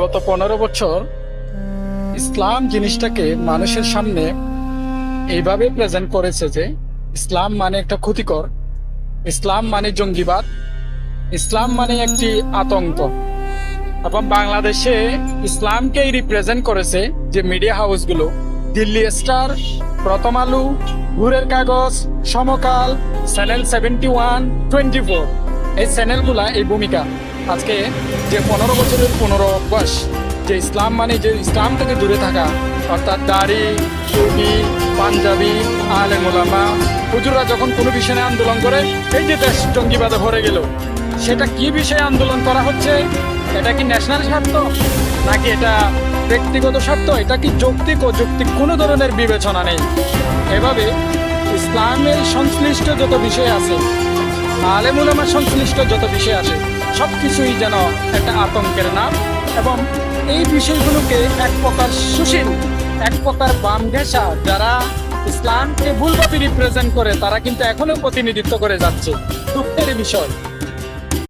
গত পনেরো বছর ইসলাম জিনিসটাকে মানুষের সামনে এইভাবে প্রেজেন্ট করেছে যে ইসলাম মানে একটা ক্ষতিকর, ইসলাম মানে জঙ্গিবাদ, ইসলাম মানে একটি আতঙ্ক। এবং বাংলাদেশে ইসলামকেই রিপ্রেজেন্ট করেছে যে মিডিয়া হাউসগুলো দিল্লি স্টার, প্রথম আলু, ঘুরের কাগজ, Samakal, channel seventy one twenty four এই চ্যানেলগুলা, এই ভূমিকা, আজকে যে পনেরো বছরের পনেরো অভ্যাস যে ইসলাম মানে যে ইসলাম থেকে দূরে থাকা, অর্থাৎ দাড়ি টুপি পাঞ্জাবি আলে মোলামা হুজুরা যখন কোনো বিষয়ে আন্দোলন করে, এই যে দেশ জঙ্গিবাদে ভরে গেল, সেটা কি বিষয়ে আন্দোলন করা হচ্ছে? এটা কি ন্যাশনাল স্বার্থ? নাকি এটা ব্যক্তিগত স্বার্থ? এটা কি যৌক্তিক ও যৌক্তিক কোনো ধরনের বিবেচনা নেই? এভাবে ইসলামের সংশ্লিষ্ট যত বিষয় আছে আলেমুলামার সংশ্লিষ্ট যত বিষয় আছে সব কিছুই যেন একটা আতঙ্কের নাম এবং এই বিষয়গুলোকে এক প্রকার সুশীল, এক প্রকার বাম ঘেঁষা যারা ইসলামকে ভুলভাবে রিপ্রেজেন্ট করে, তারা কিন্তু এখনও প্রতিনিধিত্ব করে যাচ্ছে। দুঃখের বিষয়।